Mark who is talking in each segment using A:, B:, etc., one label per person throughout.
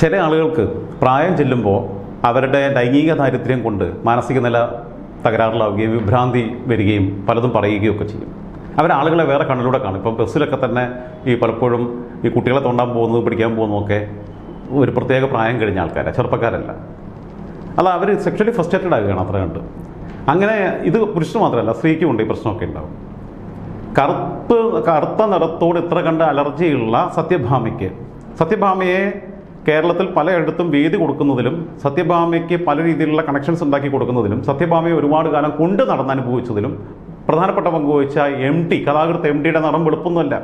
A: ചില ആളുകൾക്ക് പ്രായം ചെല്ലുമ്പോൾ അവരുടെ ലൈംഗിക ദാരിദ്ര്യം കൊണ്ട് മാനസിക നില തകരാറിലാവുകയും വിഭ്രാന്തി വരികയും പലതും പറയുകയും ഒക്കെ ചെയ്യും. അവർ ആളുകളെ വേറെ കണ്ണിലൂടെ കാണും. ഇപ്പം ബസ്സിലൊക്കെ തന്നെ ഈ പലപ്പോഴും ഈ കുട്ടികളെ തോണ്ടാൻ പോകുന്നത് പിടിക്കാൻ പോകുന്നതൊക്കെ ഒരു പ്രത്യേക പ്രായം കഴിഞ്ഞ ആൾക്കാരാണ് ചെറുപ്പക്കാരല്ല. അല്ല അവർ സെക്ഷലി ഫ്രസ്ട്രേറ്റഡ് ആകുകയാണ് അത്ര കണ്ട്. അങ്ങനെ ഇത് പുരുഷന് മാത്രമല്ല സ്ത്രീക്കും ഉണ്ട് ഈ പ്രശ്നമൊക്കെ ഉണ്ടാവും. കറുപ്പ് കറുത്ത നിറത്തോട് ഇത്ര കണ്ട അലർജിയുള്ള സത്യഭാമയ്ക്ക് സത്യഭാമയെ കേരളത്തിൽ പലയിടത്തും വേദി കൊടുക്കുന്നതിലും സത്യഭാമയ്ക്ക് പല രീതിയിലുള്ള കണക്ഷൻസ് ഉണ്ടാക്കി കൊടുക്കുന്നതിലും സത്യഭാമയെ ഒരുപാട് കാലം കൊണ്ട് നടന്ന് അനുഭവിച്ചതിലും പ്രധാനപ്പെട്ട പങ്ക് വഹിച്ച എം ടി കഥാകൃത്ത് എം ടിയുടെ നിറം വെളുപ്പൊന്നുമല്ല.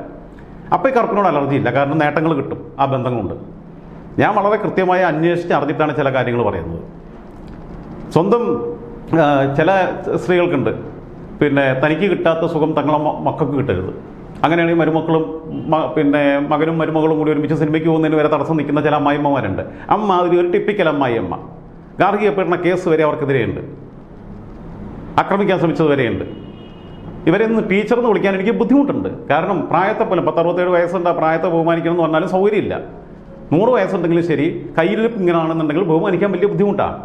A: അപ്പോൾ ഈ കറുപ്പിനോട് അലർജി ഇല്ല കാരണം നേട്ടങ്ങൾ കിട്ടും ആ ബന്ധം കൊണ്ട് ഞാൻ വളരെ കൃത്യമായി അന്വേഷിച്ച് അറിഞ്ഞിട്ടാണ് ചില കാര്യങ്ങൾ പറയുന്നത്. സ്വന്തം ചില സ്ത്രീകൾക്കുണ്ട്. പിന്നെ തനിക്ക് കിട്ടാത്ത സുഖം തങ്ങളെ മക്കൾക്ക് കിട്ടരുത്. അങ്ങനെയാണെങ്കിൽ മരുമക്കളും പിന്നെ മകനും മരുമകളും കൂടി ഒരുമിച്ച് സിനിമയ്ക്ക് പോകുന്നതിന് വരെ തടസ്സം നിൽക്കുന്ന ചില അമ്മായിമ്മമാരുണ്ട് അമ്മ അതിൽ ഒരു ടിപ്പിക്കൽ അമ്മായിയമ്മ. ഗാർഹിക പീഡന കേസ് വരെ അവർക്കെതിരെയുണ്ട്. ആക്രമിക്കാൻ ശ്രമിച്ചത് വരെയുണ്ട്. ഇവരെ ഒന്ന് ടീച്ചർ എന്ന് വിളിക്കാൻ എനിക്ക് ബുദ്ധിമുട്ടുണ്ട്. കാരണം പ്രായത്തെ പോലും പത്ത് അറുപത്തേഴ് വയസ്സുണ്ട് ആ പ്രായത്തെ ബഹുമാനിക്കണം എന്ന് പറഞ്ഞാലും സൗകര്യമില്ല. നൂറ് വയസ്സുണ്ടെങ്കിലും ശരി കയ്യിലിരിപ്പ് ഇങ്ങനെ ആണെന്നുണ്ടെങ്കിൽ ബഹുമാനിക്കാൻ വലിയ ബുദ്ധിമുട്ടാണ്.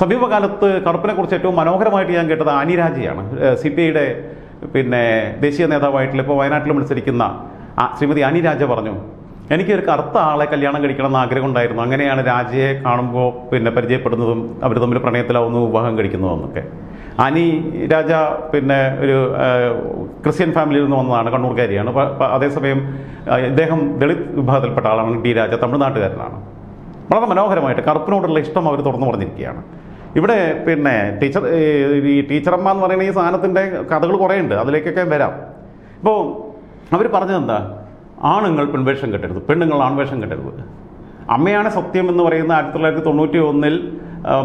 A: സമീപകാലത്ത് കറുപ്പിനെക്കുറിച്ച് ഏറ്റവും മനോഹരമായിട്ട് ഞാൻ കേട്ടത് ആനിരാജയാണ് സി പി ഐയുടെ പിന്നെ ദേശീയ നേതാവായിട്ടുള്ള ഇപ്പോൾ വയനാട്ടിൽ മത്സരിക്കുന്ന ശ്രീമതി ആനിരാജ പറഞ്ഞു എനിക്കൊരു കറുത്ത ആളെ കല്യാണം കഴിക്കണം എന്ന് ആഗ്രഹം ഉണ്ടായിരുന്നു. അങ്ങനെയാണ് രാജയെ കാണുമ്പോൾ പിന്നെ പരിചയപ്പെടുന്നതും അവർ തമ്മിൽ പ്രണയത്തിലാവുന്നു വിവാഹം കഴിക്കുന്നതും എന്നൊക്കെ ആനി രാജ പിന്നെ ഒരു ക്രിസ്ത്യൻ ഫാമിലിയിൽ നിന്ന് വന്നതാണ് കണ്ണൂർക്കാരിയാണ്. അതേസമയം ഇദ്ദേഹം ദളിത് വിഭാഗത്തിൽപ്പെട്ട ആളാണ് ഡി രാജ തമിഴ്നാട്ടുകാരനാണ്. വളരെ മനോഹരമായിട്ട് കറുപ്പിനോടുള്ള ഇഷ്ടം അവർ തുറന്നു പറഞ്ഞിരിക്കുകയാണ്. ഇവിടെ പിന്നെ ടീച്ചർ ഈ ടീച്ചറമ്മ എന്ന് പറയുന്ന ഈ സാധനത്തിന്റെ കഥകൾ കുറേ ഉണ്ട് അതിലേക്കൊക്കെ വരാം. ഇപ്പോൾ അവർ പറഞ്ഞത് എന്താ ആണുങ്ങൾ പെൺവേഷം കെട്ടരുത്. പെണ്ണുങ്ങൾ ആൺവേഷം കെട്ടരുത്. അമ്മയാണ് സത്യം എന്ന് പറയുന്ന ആയിരത്തി തൊള്ളായിരത്തി തൊണ്ണൂറ്റി ഒന്നിൽ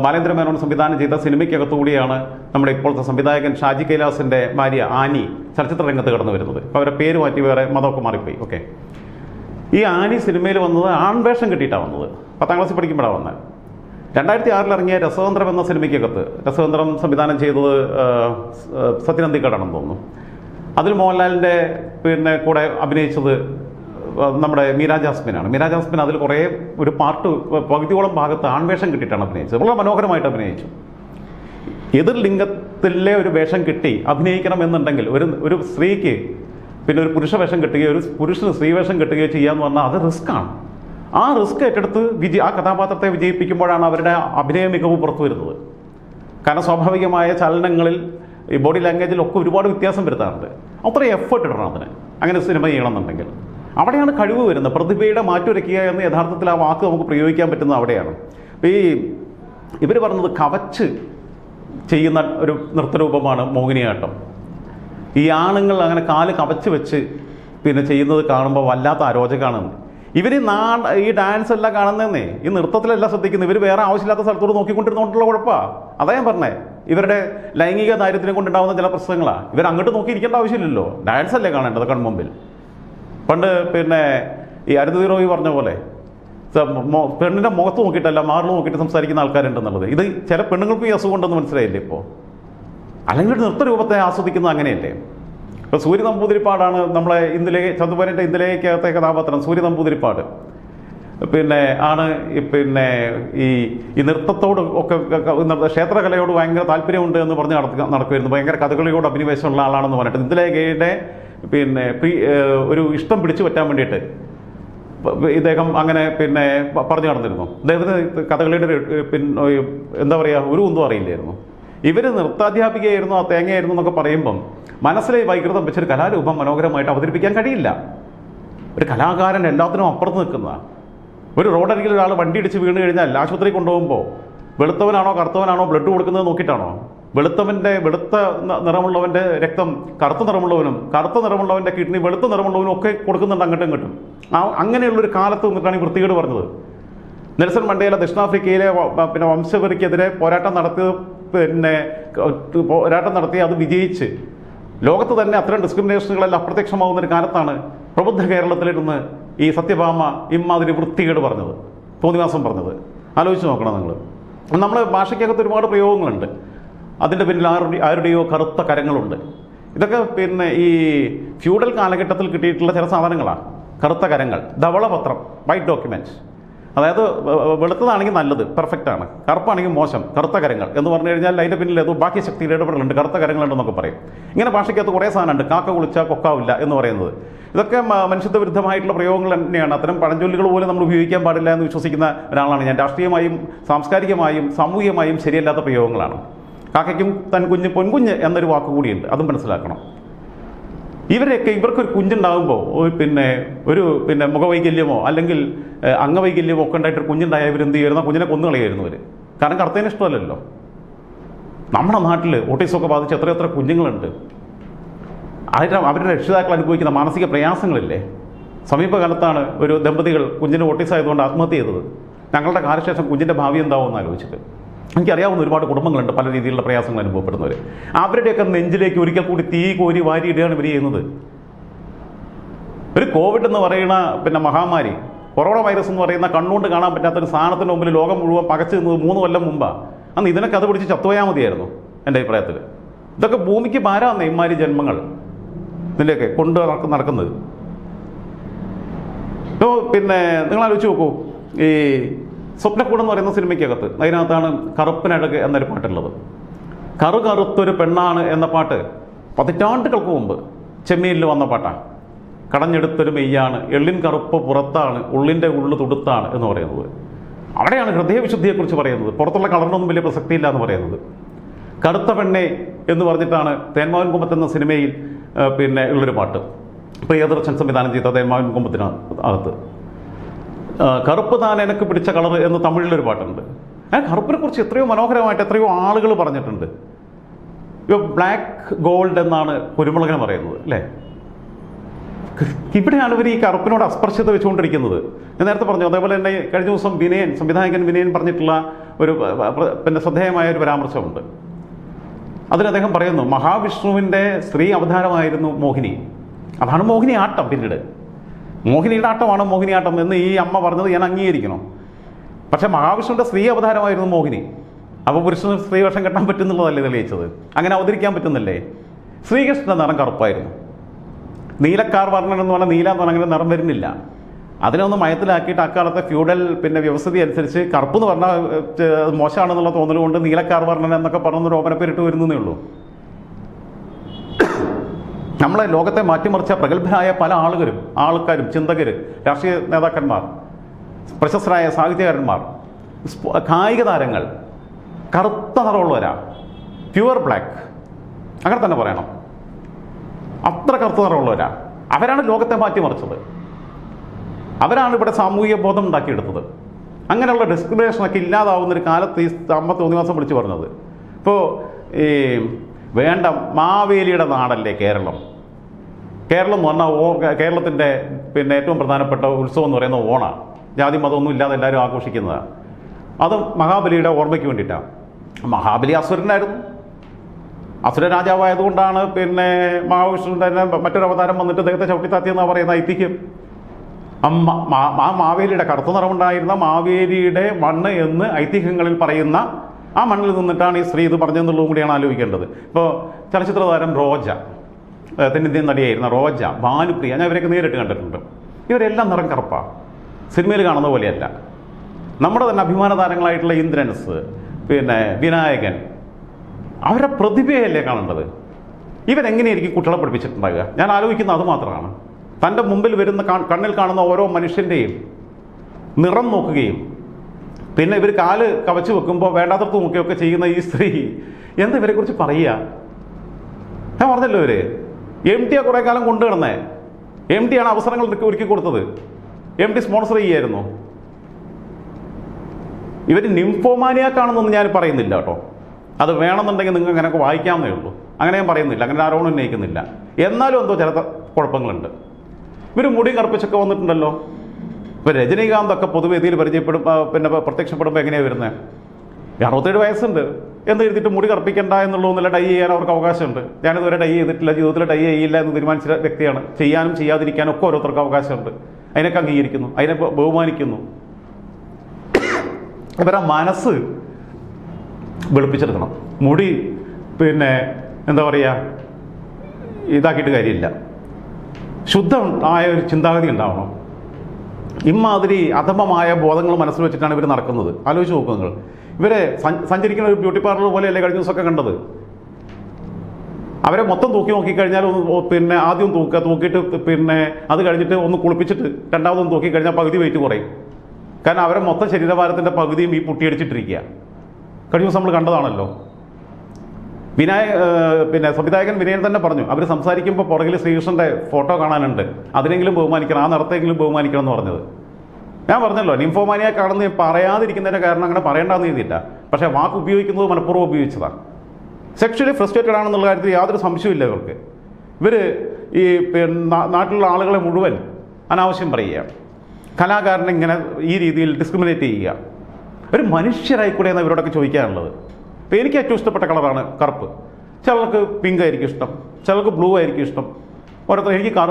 A: ബാലേന്ദ്ര മേനോൻ സംവിധാനം ചെയ്ത സിനിമയ്ക്കകത്തുകൂടിയാണ് നമ്മുടെ ഇപ്പോഴത്തെ സംവിധായകൻ ഷാജി കൈലാസിന്റെ ഭാര്യ ആനി ചലച്ചിത്ര രംഗത്ത് കടന്നു വരുന്നത്. ഇപ്പോൾ അവരെ പേര് മാറ്റി വേറെ മതമൊക്കെ മാറിപ്പോയി. ഓക്കെ ഈ ആനി സിനിമയിൽ വന്നത് ആൺവേഷം കിട്ടിയിട്ടാണ് വന്നത്. പത്താം ക്ലാസ്സിൽ പഠിക്കുമ്പോഴാണ് വന്നത്. രണ്ടായിരത്തി ആറിൽ ഇറങ്ങിയ രസതന്ത്രം എന്ന സിനിമയ്ക്കകത്ത് രസതന്ത്രം സംവിധാനം ചെയ്തത് സത്യനന്ദിക്കാടാണെന്ന് തോന്നുന്നു. അതിൽ മോഹൻലാലിന്റെ പിന്നെ കൂടെ അഭിനയിച്ചത് നമ്മുടെ മീര ജാസ്മിനാണ്. മീരാ ജാസ്മിൻ അതിൽ കുറേ ഒരു പാർട്ട് പകുതിയോളം ഭാഗത്ത് ആൺവേഷം കിട്ടിയിട്ടാണ് അഭിനയിച്ചത്. വളരെ മനോഹരമായിട്ട് അഭിനയിച്ചു. എതിർ ലിംഗത്തിലെ ഒരു വേഷം കിട്ടി അഭിനയിക്കണം എന്നുണ്ടെങ്കിൽ ഒരു ഒരു സ്ത്രീക്ക് പിന്നെ ഒരു പുരുഷ വേഷം കിട്ടുകയോ ഒരു പുരുഷന് സ്ത്രീ വേഷം കിട്ടുകയോ ചെയ്യാന്ന് പറഞ്ഞാൽ അത് റിസ്ക്കാണ്. ആ റിസ്ക് ഏറ്റെടുത്ത് വിജയ ആ കഥാപാത്രത്തെ വിജയിപ്പിക്കുമ്പോഴാണ് അവരുടെ അഭിനയ മികവ് പുറത്തു വരുന്നത്. കാരണം സ്വാഭാവികമായ ചലനങ്ങളിൽ ഈ ബോഡി ലാംഗ്വേജിൽ ഒക്കെ ഒരുപാട് വ്യത്യാസം വരുത്താറുണ്ട്. അത്രയും എഫേർട്ട് ഇടണം അതിന്. അങ്ങനെ സിനിമ ചെയ്യണമെന്നുണ്ടെങ്കിൽ. അവിടെയാണ് കഴിവ് വരുന്നത്. പ്രതിഭയുടെ മാറ്റുരയ്ക്കുക എന്ന് യഥാർത്ഥത്തിൽ ആ വാക്ക് നമുക്ക് പ്രയോഗിക്കാൻ പറ്റുന്നത് അവിടെയാണ്. ഈ ഇവർ പറഞ്ഞത് കവച്ച് ചെയ്യുന്ന ഒരു നൃത്തരൂപമാണ് മോഹിനിയാട്ടം. ഈ ആണുങ്ങൾ അങ്ങനെ കാൽ കവച്ച് വെച്ച് പിന്നെ ചെയ്യുന്നത് കാണുമ്പോൾ വല്ലാത്ത അരോചകമാണ് ഇവർ നാ ഈ ഡാൻസ് എല്ലാം കാണുന്നതെന്നേ ഈ നൃത്തത്തിലെല്ലാം ശ്രദ്ധിക്കുന്നത് ഇവർ വേറെ ആവശ്യമില്ലാത്ത സ്ഥലത്തോട് നോക്കിക്കൊണ്ടിരുന്നോണ്ടുള്ള കുഴപ്പമാണ് അതാ ഞാൻ പറഞ്ഞേ. ഇവരുടെ ലൈംഗിക ദാരിദ്ര്യം കൊണ്ടുണ്ടാകുന്ന ചില പ്രശ്നങ്ങളാണ് ഇവർ അങ്ങോട്ട് നോക്കിയിരിക്കേണ്ട ആവശ്യമില്ലല്ലോ. ഡാൻസ് അല്ലേ കാണേണ്ടത് കൺമുമ്പിൽ പണ്ട് പിന്നെ ഈ റോയി പറഞ്ഞ പോലെ പെണ്ണിന്റെ മുഖത്ത് നോക്കിയിട്ടല്ല മാറിൽ നോക്കിയിട്ട് സംസാരിക്കുന്ന ആൾക്കാരുണ്ടെന്നുള്ളത്. ഇത് ചില പെണ്ണുങ്ങൾക്കും ഈ അസുഖം ഉണ്ടെന്ന് മനസ്സിലായില്ലേ ഇപ്പോൾ അല്ലെങ്കിൽ നൃത്ത രൂപത്തെ ആസ്വദിക്കുന്നത് അങ്ങനെയല്ലേ? ഇപ്പോൾ സൂര്യ നമ്പൂതിരിപ്പാടാണ് നമ്മളെ ഇന്ദിലേ ചന്തുപരന്റെ ഇന്ദിലേക്കകത്തെ കഥാപാത്രം സൂര്യ നമ്പൂതിരിപ്പാട് പിന്നെ ആണ് പിന്നെ ഈ ഈ നൃത്തത്തോട് ഒക്കെ ക്ഷേത്രകലയോട് ഭയങ്കര താല്പര്യമുണ്ട് എന്ന് പറഞ്ഞ് നടക്കുക നടക്കുമായിരുന്നു ഭയങ്കര കഥകളിയോട് അഭിനിവേശമുള്ള ആളാണെന്ന് പറഞ്ഞിട്ട് ഇന്ദിലേഖയുടെ പിന്നെ ഒരു ഇഷ്ടം പിടിച്ചു പറ്റാൻ വേണ്ടിയിട്ട് ഇദ്ദേഹം അങ്ങനെ പിന്നെ പറഞ്ഞു നടന്നിരുന്നു. അദ്ദേഹത്തിന് കഥകളിയുടെ പിന്നെ എന്താ പറയുക ഒരു ഒന്നും അറിയില്ലായിരുന്നു. ഇവർ നൃത്താധ്യാപികയായിരുന്നു ആ തേങ്ങയായിരുന്നു എന്നൊക്കെ പറയുമ്പം മനസ്സിലെ വൈകൃതം വെച്ചൊരു കലാരൂപം മനോഹരമായിട്ട് അവതരിപ്പിക്കാൻ കഴിയില്ല. ഒരു കലാകാരൻ എല്ലാത്തിനും അപ്പുറത്ത് നിൽക്കുന്ന ഒരു റോഡരികിൽ ഒരാൾ വണ്ടി ഇടിച്ച് വീണ് കഴിഞ്ഞാൽ ആശുപത്രി കൊണ്ടുപോകുമ്പോൾ വെളുത്തവനാണോ കറുത്തവനാണോ ബ്ലഡ് കൊടുക്കുന്നത് നോക്കിയിട്ടാണോ? വെളുത്തവന്റെ വെളുത്ത നിറമുള്ളവന്റെ രക്തം കറുത്ത നിറമുള്ളവനും കറുത്ത നിറമുള്ളവന്റെ കിഡ്നി വെളുത്ത നിറമുള്ളവനും ഒക്കെ കൊടുക്കുന്നുണ്ട് അങ്ങോട്ടും ഇങ്ങോട്ടും. ആ അങ്ങനെയുള്ളൊരു കാലത്ത് നിന്നിട്ടാണ് ഈ വൃത്തികേട് പറഞ്ഞത്. നെൽസൺ മണ്ടേല ദക്ഷിണാഫ്രിക്കയിലെ പിന്നെ വംശവരിക്കെതിരെ പോരാട്ടം നടത്തിയത് പിന്നെ പോരാട്ടം നടത്തി അത് വിജയിച്ച്. ലോകത്ത് തന്നെ അത്തരം ഡിസ്ക്രിമിനേഷനുകളെല്ലാം അപ്രത്യക്ഷമാവുന്ന ഒരു കാലത്താണ് പ്രബുദ്ധ കേരളത്തിലിരുന്ന് ഈ സത്യഭാമ ഇമ്മാതിരി വൃത്തികേട് പറഞ്ഞത് തോന്നിവാസം പറഞ്ഞത്. ആലോചിച്ച് നോക്കണം നിങ്ങൾ. നമ്മളെ ഭാഷയ്ക്കകത്ത് ഒരുപാട് പ്രയോഗങ്ങളുണ്ട്. അതിന്റെ പിന്നിൽ ആരുടെ ആരുടെയോ കറുത്ത കരങ്ങളുണ്ട്. ഇതൊക്കെ പിന്നെ ഈ ഫ്യൂഡൽ കാലഘട്ടത്തിൽ കിട്ടിയിട്ടുള്ള ചില സാധനങ്ങളാണ് കറുത്ത കരങ്ങൾ ധവളപത്രം വൈറ്റ് ഡോക്യുമെന്റ്സ് അതായത് വെളുത്തതാണെങ്കിൽ നല്ലത് പെർഫെക്റ്റ് ആണ്. കറുപ്പാണെങ്കിൽ മോശം കറുത്ത കരങ്ങൾ എന്ന് പറഞ്ഞു കഴിഞ്ഞാൽ അതിന്റെ പിന്നിൽ ഏതോ ബാക്കി ശക്തിയിൽ ഇടപെടലുണ്ട് കറുത്ത കരങ്ങളുണ്ടെന്നൊക്കെ പറയും. ഇങ്ങനെ ഭാഷയ്ക്കകത്ത് കുറേ സാധനമുണ്ട് കാക്ക കുളിച്ചാൽ കൊക്കാവില്ല എന്ന് പറയുന്നത്. ഇതൊക്കെ മനുഷ്യത്വ വിരുദ്ധമായിട്ടുള്ള പ്രയോഗങ്ങൾ തന്നെയാണ്. അത്തരം പഴഞ്ചൊല്ലുകൾ പോലും നമ്മൾ ഉപയോഗിക്കാൻ പാടില്ല എന്ന് വിശ്വസിക്കുന്ന ഒരാളാണ് ഞാൻ. രാഷ്ട്രീയമായും സാംസ്കാരികമായും സാമൂഹികമായും ശരിയല്ലാത്ത പ്രയോഗങ്ങളാണ്. കാക്കയ്ക്കും തൻ കുഞ്ഞ് പൊൻകുഞ്ഞ് എന്നൊരു വാക്ക് കൂടിയുണ്ട് അതും മനസ്സിലാക്കണം. ഇവരെയൊക്കെ ഇവർക്കൊരു കുഞ്ഞുണ്ടാകുമ്പോൾ പിന്നെ ഒരു പിന്നെ മുഖവൈകല്യമോ അല്ലെങ്കിൽ അംഗവൈകല്യമോ ഒക്കെ ഉണ്ടായിട്ടൊരു ഇവർ എന്ത് ചെയ്യുന്ന കുഞ്ഞിനെ കൊന്നു ഇവർ കാരണം കറുത്തതിന് ഇഷ്ടമല്ലല്ലോ. നമ്മുടെ നാട്ടിൽ ഓട്ടീസൊക്കെ ബാധിച്ച് എത്ര എത്ര കുഞ്ഞുങ്ങളുണ്ട്. അതിന് അവരുടെ രക്ഷിതാക്കൾ അനുഭവിക്കുന്ന മാനസിക പ്രയാസങ്ങളില്ലേ? സമീപകാലത്താണ് ഒരു ദമ്പതികൾ കുഞ്ഞിന് ഓട്ടീസ് ആയതുകൊണ്ട് ആത്മഹത്യ ചെയ്തത്. ഞങ്ങളുടെ കാലശേഷം കുഞ്ഞിന്റെ ഭാവി എന്താവും എന്ന് ആലോചിച്ചിട്ട്. എനിക്കറിയാവുന്ന ഒരുപാട് കുടുംബങ്ങളുണ്ട് പല രീതിയിലുള്ള പ്രയാസങ്ങൾ അനുഭവപ്പെടുന്നവർ. അവരുടെയൊക്കെ നെഞ്ചിലേക്ക് ഒരിക്കൽ കൂടി തീ കോരി വാരിയിടുകയാണ് ഇവർ ചെയ്യുന്നത്. ഒരു കോവിഡ് എന്ന് പറയുന്ന പിന്നെ മഹാമാരി കൊറോണ വൈറസ് എന്ന് പറയുന്ന കണ്ണുകൊണ്ട് കാണാൻ പറ്റാത്ത ഒരു സാധനത്തിന് മുമ്പിൽ ലോകം മുഴുവൻ പകച്ചു നിന്നത് മൂന്ന് കൊല്ലം മുമ്പാണ് അന്ന് ഇതിനൊക്കെ അത് പിടിച്ച് ചത്തുപോയാൽ മതിയായിരുന്നു എന്റെ അഭിപ്രായത്തിൽ. ഇതൊക്കെ ഭൂമിക്ക് ഭാരമാണ് ഇമാരി ജന്മങ്ങൾ ഇതിന്റെയൊക്കെ കൊണ്ട് നടക്ക- നടക്കുന്നത്. ഇപ്പോൾ പിന്നെ നിങ്ങൾ ആലോചിച്ച് നോക്കൂ ഈ സ്വപ്നക്കൂട് എന്ന് പറയുന്ന സിനിമയ്ക്കകത്ത് അതിനകത്താണ് കറുപ്പിനഴക് എന്നൊരു പാട്ടുള്ളത്. കറു കറുത്തൊരു പെണ്ണാണ് എന്ന പാട്ട് പതിറ്റാണ്ടുകൾക്ക് മുമ്പ് ചെമ്മീനിൽ വന്ന പാട്ടാണ്. കടഞ്ഞെടുത്തൊരു മെയ്യാണ് എള്ളിൻ കറുപ്പ് പുറത്താണ് ഉള്ളിന്റെ ഉള്ളു തുടുത്താണ് എന്ന് പറയുന്നത്. അവിടെയാണ് ഹൃദയവിശുദ്ധിയെക്കുറിച്ച് പറയുന്നത്. പുറത്തുള്ള കളറിനൊന്നും വലിയ പ്രസക്തിയില്ല എന്ന് പറയുന്നത്. കറുത്ത പെണ്ണെ എന്ന് പറഞ്ഞിട്ടാണ് തേന്മാവൻ കുമ്പത്ത് എന്ന സിനിമയിൽ പിന്നെ ഉള്ളൊരു പാട്ട്. പ്രിയദർശൻ സംവിധാനം ചെയ്ത തേന്മാവൻ കുമ്പത്തിന് അകത്ത് ആ, കറുപ്പ് താൻ എനക്ക് പിടിച്ച കളർ എന്ന് തമിഴിലൊരു പാട്ടുണ്ട്. ആ കറുപ്പിനെ കുറിച്ച് എത്രയോ മനോഹരമായിട്ട് എത്രയോ ആളുകൾ പറഞ്ഞിട്ടുണ്ട്. ഇപ്പോൾ ബ്ലാക്ക് ഗോൾഡ് എന്നാണ് കുരുമുളകിനെ പറയുന്നത് അല്ലേ? ഇവിടെയാണ് ഇവർ ഈ കറുപ്പിനോട് അസ്പർശ്യത വെച്ചുകൊണ്ടിരിക്കുന്നത്. ഞാൻ നേരത്തെ പറഞ്ഞു അതേപോലെ തന്നെ കഴിഞ്ഞ ദിവസം വിനയൻ സംവിധായകൻ വിനയൻ പറഞ്ഞിട്ടുള്ള ഒരു പിന്നെ ശ്രദ്ധേയമായ ഒരു പരാമർശമുണ്ട്. അതിൽ അദ്ദേഹം പറയുന്നു മഹാവിഷ്ണുവിന്റെ സ്ത്രീ അവതാരമായിരുന്നു മോഹിനി. അതാണ് മോഹിനി ആട്ടം പിന്നീട്. മോഹിനിയുടെ ആട്ടമാണ് മോഹിനിയാട്ടം എന്ന് ഈ അമ്മ പറഞ്ഞത് ഞാൻ അംഗീകരിക്കണം. പക്ഷെ മഹാവിഷ്ണുവിന്റെ സ്ത്രീ അവതാരമായിരുന്നു മോഹിനി. അപ്പോൾ പുരുഷന് സ്ത്രീ വേഷം കെട്ടാൻ പറ്റുന്നുള്ളതല്ലേ തെളിയിച്ചത്? അങ്ങനെ അവതരിക്കാൻ പറ്റുന്നില്ലേ? ശ്രീകൃഷ്ണന്റെ നിറം കറുപ്പായിരുന്നു. നീലക്കാർ വർണൻ എന്ന് പറഞ്ഞാൽ നീല എന്ന് പറഞ്ഞാൽ അങ്ങനെ നിറം വരുന്നില്ല. അതിനൊന്ന് മയത്തിലാക്കിയിട്ട് അക്കാലത്തെ ഫ്യൂഡൽ പിന്നെ വ്യവസ്ഥിതി അനുസരിച്ച് കറുപ്പ് എന്ന് പറഞ്ഞാൽ മോശമാണെന്നുള്ള തോന്നലുകൊണ്ട് നീലക്കാർ വർണൻ എന്നൊക്കെ പറഞ്ഞൊരു ഓപനപ്പേരിട്ട് വരുന്നതേ ഉള്ളൂ. നമ്മളെ ലോകത്തെ മാറ്റിമറിച്ച പ്രഗത്ഭരായ പല ആളുകളും ആൾക്കാരും ചിന്തകർ രാഷ്ട്രീയ നേതാക്കന്മാർ പ്രശസ്തരായ സാഹിത്യകാരന്മാർ കായിക താരങ്ങൾ കറുത്ത നിറമുള്ളവരാ പ്യുവർ ബ്ലാക്ക് അങ്ങനെ തന്നെ പറയണം. അത്ര കറുത്ത നിറമുള്ളവരാ. അവരാണ് ലോകത്തെ മാറ്റിമറിച്ചത്. അവരാണ് ഇവിടെ സാമൂഹിക ബോധം ഉണ്ടാക്കിയെടുത്തത്. അങ്ങനെയുള്ള ഡിസ്ക്രിമിനേഷനൊക്കെ ഇല്ലാതാവുന്ന ഒരു കാലത്ത് ഈ അമ്മ തോന്നിവാസം വിളിച്ചു പറഞ്ഞത്. ഇപ്പോൾ ഈ വേണ്ട മാവേലിയുടെ നാടല്ലേ കേരളം? കേരളം എന്ന് പറഞ്ഞാൽ ഓ കേരളത്തിന്റെ പിന്നെ ഏറ്റവും പ്രധാനപ്പെട്ട ഉത്സവം എന്ന് പറയുന്നത് ഓണാണ് ജാതി മതമൊന്നും ഇല്ലാതെ എല്ലാവരും ആഘോഷിക്കുന്നതാണ് അതും മഹാബലിയുടെ ഓർമ്മയ്ക്ക് വേണ്ടിയിട്ടാണ് മഹാബലി അസുരനായിരുന്നു. അസുര രാജാവായതുകൊണ്ടാണ് പിന്നെ മഹാവിഷ്ണുവിന്റെ തന്നെ മറ്റൊരു അവതാരം വന്നിട്ട് അദ്ദേഹത്തെ ചവിട്ടിത്താത്തിയെന്നാണ് പറയുന്ന ഐതിഹ്യം. ആ മാവേലിയുടെ കറുത്ത നിറമുണ്ടായിരുന്ന മാവേലിയുടെ മണ്ണ് എന്ന് ഐതിഹ്യങ്ങളിൽ പറയുന്ന ആ മണ്ണിൽ നിന്നിട്ടാണ് ഈ സ്ത്രീ ഇത് പറഞ്ഞതെന്നുള്ളതും കൂടിയാണ് ആലോചിക്കേണ്ടത്. ഇപ്പോൾ ചലച്ചിത്ര താരം റോജ തെന്നിന്ത്യൻ നടിയായിരുന്ന റോജ ഭാനുപ്രിയ ഞാൻ ഇവരെയൊക്കെ നേരിട്ട് കണ്ടിട്ടുണ്ട്. ഇവരെല്ലാം നിറം കറുപ്പാണ് സിനിമയിൽ കാണുന്ന പോലെയല്ല. നമ്മുടെ തന്നെ അഭിമാന താരങ്ങളായിട്ടുള്ള ഇന്ദ്രൻസ് പിന്നെ വിനായകൻ അവരുടെ പ്രതിഭയല്ലേ കാണേണ്ടത്? ഇവരെങ്ങനെയായിരിക്കും കുട്ടികളെ പഠിപ്പിച്ചിട്ടുണ്ടാകുക ഞാൻ ആലോചിക്കുന്നത് അത് മാത്രമാണ്. തന്റെ മുമ്പിൽ വരുന്ന കണ്ണിൽ കാണുന്ന ഓരോ മനുഷ്യന്റെയും നിറം നോക്കുകയും പിന്നെ ഇവർ കാൽ കവച്ച് വെക്കുമ്പോൾ വേണ്ടാത്തടത്ത് നോക്കുകയൊക്കെ ചെയ്യുന്ന ഈ സ്ത്രീ എന്താ ഇവരെക്കുറിച്ച് പറയുക? ഞാൻ പറഞ്ഞല്ലോ ഇവർ. എം ടിയെ കുറേ കാലം കൊണ്ടു കിടന്നേ എം ടി ആണ് അവസരങ്ങൾ ഒരുക്കി- കൊടുത്തത്. എം ടി സ്പോൺസർ ചെയ്യായിരുന്നു ഇവർ നിംഫോമാനിയാക്കാണെന്നൊന്നും ഞാൻ പറയുന്നില്ല കേട്ടോ. അത് വേണമെന്നുണ്ടെങ്കിൽ നിങ്ങൾക്ക് അങ്ങനെയൊക്കെ വായിക്കാവുന്നേ ഉള്ളൂ. അങ്ങനെ ഞാൻ പറയുന്നില്ല. അങ്ങനെ ആരോടും ഉന്നയിക്കുന്നില്ല. എന്നാലും എന്തോ ചില കുഴപ്പങ്ങളുണ്ട്. ഇവർ മുടി കറുപ്പിച്ചൊക്കെ വന്നിട്ടുണ്ടല്ലോ. ഇപ്പോൾ രജനീകാന്തൊക്കെ പൊതുവേദിയിൽ പരിചയപ്പെടും പിന്നെ പ്രത്യക്ഷപ്പെടുമ്പോൾ എങ്ങനെയാണ് വരുന്നത് അറുപത്തേഴ് വയസ്സുണ്ട്. എന്ന് എഴുതിയിട്ട് മുടി കറുപ്പിക്കണ്ട എന്നുള്ളതൊന്നുമില്ല ഡൈ ചെയ്യാൻ അവർക്ക് അവകാശമുണ്ട്. ഞാനിതുവരെ ഡൈ ചെയ്തിട്ടില്ല ജീവിതത്തിൽ ഡൈ ചെയ്യില്ല എന്ന് തീരുമാനിച്ച വ്യക്തിയാണ്. ചെയ്യാനും ചെയ്യാതിരിക്കാനും ഒക്കെ ഓരോരുത്തർക്ക് അവകാശമുണ്ട്. അതിനൊക്കെ അംഗീകരിക്കുന്നു അതിനെ ബഹുമാനിക്കുന്നു. ഇവരെ മനസ്സ് വെളുപ്പിച്ചെടുക്കണം. മുടി പിന്നെ എന്താ പറയുക ഇതാക്കിയിട്ട് കാര്യമില്ല. ശുദ്ധം ആയ ഒരു ചിന്താഗതി ഉണ്ടാവണം. ഇമാതിരി അധമമായ ബോധങ്ങൾ മനസ്സിൽ വെച്ചിട്ടാണ് ഇവർ നടക്കുന്നത്. ആലോചിച്ച് നോക്കുക നിങ്ങൾ. ഇവരെ സഞ്ചരിക്കുന്ന ഒരു ബ്യൂട്ടി പാർലർ പോലെയല്ലേ കഴിഞ്ഞ ദിവസമൊക്കെ കണ്ടത്? അവരെ മൊത്തം തൂക്കി നോക്കിക്കഴിഞ്ഞാൽ ഒന്ന് പിന്നെ ആദ്യം തൂക്കുക തൂക്കിയിട്ട് പിന്നെ അത് കഴിഞ്ഞിട്ട് ഒന്ന് കുളിപ്പിച്ചിട്ട് രണ്ടാമതൊന്ന് തൂക്കി കഴിഞ്ഞാൽ പകുതി വെയിറ്റ് കുറയും. കാരണം അവരെ മൊത്തം ശരീരഭാരത്തിന്റെ പകുതിയും ഈ പൊട്ടിയടിച്ചിട്ടിരിക്കുക. കഴിഞ്ഞ ദിവസം നമ്മൾ കണ്ടതാണല്ലോ. വിനായ പിന്നെ സംവിധായകൻ വിനയൻ തന്നെ പറഞ്ഞു. അവർ സംസാരിക്കുമ്പോൾ പുറകിൽ ശ്രീകൃഷ്ണന്റെ ഫോട്ടോ കാണാനുണ്ട്. അതിനെങ്കിലും ബഹുമാനിക്കണം ആ നടത്തെങ്കിലും ബഹുമാനിക്കണം എന്ന് പറഞ്ഞത്. ഞാൻ പറഞ്ഞല്ലോ നിംഫോമാനിയെ കാണുന്ന പറയാതിരിക്കുന്നതിന്റെ കാരണം അങ്ങനെ പറയേണ്ടെന്ന് എഴുതിയില്ല പക്ഷേ വാക്ക് ഉപയോഗിക്കുന്നത് മനഃപൂർവം ഉപയോഗിച്ചതാണ് സെക്ഷലി ഫ്രസ്ട്രേറ്റഡ് ആണെന്നുള്ള കാര്യത്തിൽ യാതൊരു സംശയമില്ല ഇവർക്ക്. ഇവർ ഈ നാട്ടിലുള്ള ആളുകളെ മുഴുവൻ അനാവശ്യം പറയുക. കലാകാരനെ ഇങ്ങനെ ഈ രീതിയിൽ ഡിസ്ക്രിമിനേറ്റ് ചെയ്യുക. ഒരു മനുഷ്യരായിക്കൂടെ എന്ന് ഇവരോടൊക്കെ ചോദിക്കാനുള്ളത്. ഇപ്പോൾ എനിക്ക് ഏറ്റവും ഇഷ്ടപ്പെട്ട കളറാണ് കറുപ്പ്. ചിലർക്ക് പിങ്ക് ആയിരിക്കും ഇഷ്ടം. ചിലർക്ക് ബ്ലൂ ആയിരിക്കും ഇഷ്ടം. ഓരോരുത്തർ എനിക്ക് കറ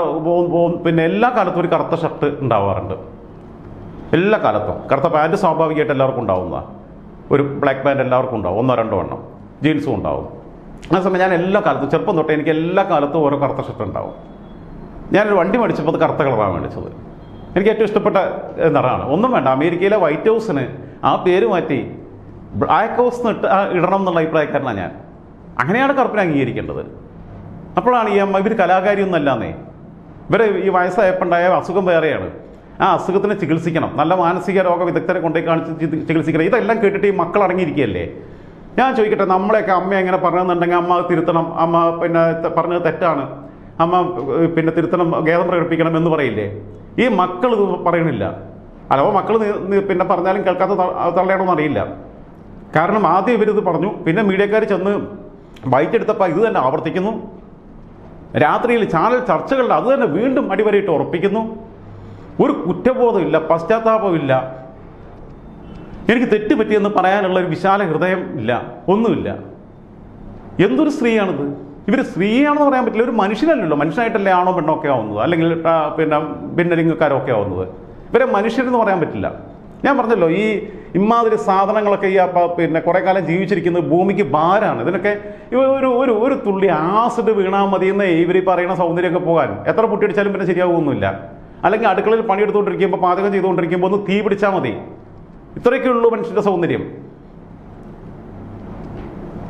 A: പിന്നെ എല്ലാ കാലത്തും ഒരു കറുത്ത ഷർട്ട് ഉണ്ടാവാറുണ്ട്. എല്ലാ കാലത്തും. കറുത്ത പാന്റ് സ്വാഭാവികമായിട്ട് എല്ലാവർക്കും ഉണ്ടാവുന്നതാണ് ഒരു ബ്ലാക്ക് പാന്റ് എല്ലാവർക്കും ഉണ്ടാവും. ഒന്നോ രണ്ടോ എണ്ണം. ജീൻസും ഉണ്ടാവും. ആ സമയം ഞാൻ എല്ലാ കാലത്തും ചെറുപ്പം തൊട്ടേ എനിക്ക് എല്ലാ കാലത്തും ഓരോ കറുത്ത ഷർട്ട് ഉണ്ടാവും. ഞാനൊരു വണ്ടി മേടിച്ചപ്പോൾ അത് കറുത്ത കളറാണ് മേടിച്ചത്. എനിക്ക് ഏറ്റവും ഇഷ്ടപ്പെട്ട നിറമാണ് ഒന്നും വേണ്ട. അമേരിക്കയിലെ വൈറ്റ് ഹൗസിന് ആ പേര് മാറ്റി ബ്ലാക്ക് ഹൗസ് ഇട്ട് ഇടണം എന്നുള്ള അഭിപ്രായക്കാരനാണ് ഞാൻ. അങ്ങനെയാണ് കറുപ്പിനെ അംഗീകരിക്കേണ്ടത്. അപ്പോഴാണ് ഈ അമ്മ ഇവർ കലാകാരിയൊന്നല്ലാന്നേ ഇവരെ ഈ വയസ്സായപ്പോണ്ടായ അസുഖം വേറെയാണ്. ആ അസുഖത്തിനെ ചികിത്സിക്കണം. നല്ല മാനസിക രോഗ വിദഗ്ധരെ കൊണ്ടുപോയി കാണിച്ച് ചികിത്സിക്കണം. ഇതെല്ലാം കേട്ടിട്ട് ഈ മക്കൾ അടങ്ങിയിരിക്കുകയല്ലേ? ഞാൻ ചോദിക്കട്ടെ നമ്മളെയൊക്കെ അമ്മ എങ്ങനെ പറഞ്ഞതെന്നുണ്ടെങ്കിൽ അമ്മ തിരുത്തണം. അമ്മ പിന്നെ പറഞ്ഞത് തെറ്റാണ്. അമ്മ പിന്നെ തിരുത്തണം ഖേദം പ്രകടിപ്പിക്കണം എന്ന് പറയില്ലേ? ഈ മക്കൾ ഇത് പറയണില്ല അഥവാ മക്കൾ പിന്നെ പറഞ്ഞാലും കേൾക്കാത്ത ത- അറിയില്ല. കാരണം ആദ്യം ഇവരിത് പറഞ്ഞു പിന്നെ മീഡിയക്കാർ ചെന്ന് ബൈറ്റ് എടുത്തപ്പോൾ ഇത് തന്നെ ആവർത്തിക്കുന്നു. രാത്രിയിൽ ചാനൽ ചർച്ചകളുടെ അത് തന്നെ വീണ്ടും അടിവരയിട്ട് ഉറപ്പിക്കുന്നു. ഒരു കുറ്റബോധമില്ല പശ്ചാത്താപമില്ല എനിക്ക് തെറ്റുപറ്റിയെന്ന് പറയാനുള്ള ഒരു വിശാല ഹൃദയം ഇല്ല ഒന്നുമില്ല. എന്തൊരു സ്ത്രീയാണിത്? ഇവർ സ്ത്രീയാണെന്ന് പറയാൻ പറ്റില്ല ഒരു മനുഷ്യനല്ലല്ലോ. മനുഷ്യനായിട്ടല്ലേ ആണോ പെണ്ണോ ഒക്കെ ആവുന്നത്? അല്ലെങ്കിൽ പിന്നെ ഭിന്നലിംഗക്കാരൊക്കെ ആവുന്നത്? ഇവരെ മനുഷ്യരെന്ന് പറയാൻ പറ്റില്ല. ഞാൻ പറഞ്ഞല്ലോ ഈ ഇമാതിരി സാധനങ്ങളൊക്കെ ഈ പിന്നെ കുറേ കാലം ജീവിച്ചിരിക്കുന്നത് ഭൂമിക്ക് ഭാരമാണ്. ഇതിനൊക്കെ ഒരു ഒരു ഒരു തുള്ളി ആസിഡ് വീണാൽ മതിയെന്ന് ഇവർ പറയുന്ന സൗന്ദര്യമൊക്കെ പോകാൻ. എത്ര പൊട്ടിയടിച്ചാലും പിന്നെ ശരിയാവുമൊന്നുമില്ല അല്ലെങ്കിൽ അടുക്കളയിൽ പണിയെടുത്തുകൊണ്ടിരിക്കുമ്പോൾ പാചകം ചെയ്തുകൊണ്ടിരിക്കുമ്പോൾ ഒന്ന് തീ പിടിച്ചാൽ മതി. ഇത്രയൊക്കെ ഉള്ളൂ മനുഷ്യന്റെ സൗന്ദര്യം.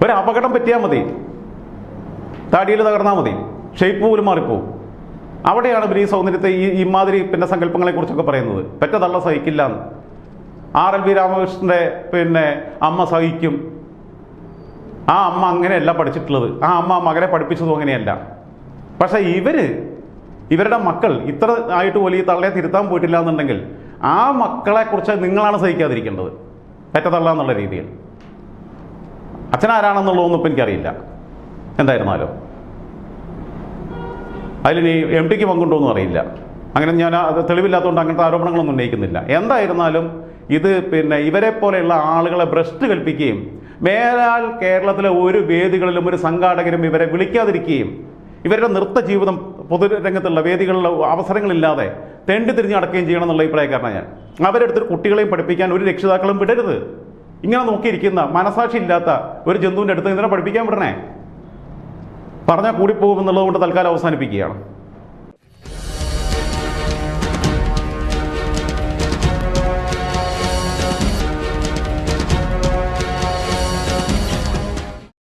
A: ഒരു അപകടം പറ്റിയാൽ മതി. താടിയിൽ തകർന്നാൽ മതി. ഷേപ്പ് പോലും മാറിപ്പോവും. അവിടെയാണ് ഇവർ ഈ സൗന്ദര്യത്തെ ഈ ഇമാതിരി പിന്നെ സങ്കല്പങ്ങളെ കുറിച്ചൊക്കെ പറയുന്നത്. പെറ്റതള്ള സഹിക്കില്ല എന്ന്. ആർ എൽ വി രാമകൃഷ്ണന്റെ പിന്നെ അമ്മ സഹിക്കും. ആ അമ്മ അങ്ങനെയല്ല പഠിച്ചിട്ടുള്ളത്. ആ അമ്മ മകനെ പഠിപ്പിച്ചതും അങ്ങനെയല്ല. പക്ഷെ ഇവർ ഇവരുടെ മക്കൾ ഇത്ര ആയിട്ട് പോലും ഈ തള്ളയെ തിരുത്താൻ പോയിട്ടില്ല എന്നുണ്ടെങ്കിൽ ആ മക്കളെ കുറിച്ച് നിങ്ങളാണ് സഹിക്കാതിരിക്കേണ്ടത്. പെറ്റതള്ള എന്നുള്ള രീതിയിൽ. അച്ഛനാരാണെന്നുള്ളതൊന്നും ഇപ്പം എനിക്കറിയില്ല. എന്തായിരുന്നാലും. അതിലിനി എം ടിക്ക് പങ്കുണ്ടോ എന്നും അറിയില്ല. അങ്ങനെ ഞാൻ അത് തെളിവില്ലാത്തതുകൊണ്ട് അങ്ങനത്തെ ആരോപണങ്ങളൊന്നും ഉന്നയിക്കുന്നില്ല. എന്തായിരുന്നാലും ഇത് പിന്നെ ഇവരെ പോലെയുള്ള ആളുകളെ ഭ്രഷ്ട് കൽപ്പിക്കുകയും മേലാൽ കേരളത്തിലെ ഒരു വേദികളിലും ഒരു സംഘാടകരും ഇവരെ വിളിക്കാതിരിക്കുകയും ഇവരുടെ നൃത്ത ജീവിതം പൊതുരംഗത്തുള്ള വേദികളിലെ അവസരങ്ങളില്ലാതെ തെണ്ടി തിരിഞ്ഞ് നടക്കുകയും ചെയ്യണം എന്നുള്ള അഭിപ്രായക്കാരനാണ് ഞാൻ. അവരെടുത്തൊരു കുട്ടികളെയും പഠിപ്പിക്കാൻ ഒരു രക്ഷിതാക്കളും വിടരുത്. ഇങ്ങനെ നോക്കിയിരിക്കുന്ന മനസാക്ഷി ഇല്ലാത്ത ഒരു ജന്തുവിന്റെ അടുത്ത് ഇതിനെ പഠിപ്പിക്കാൻ വിടണേ. പറഞ്ഞാൽ കൂടിപ്പോകുമെന്നുള്ളത് കൊണ്ട് തൽക്കാലം അവസാനിപ്പിക്കുകയാണ്.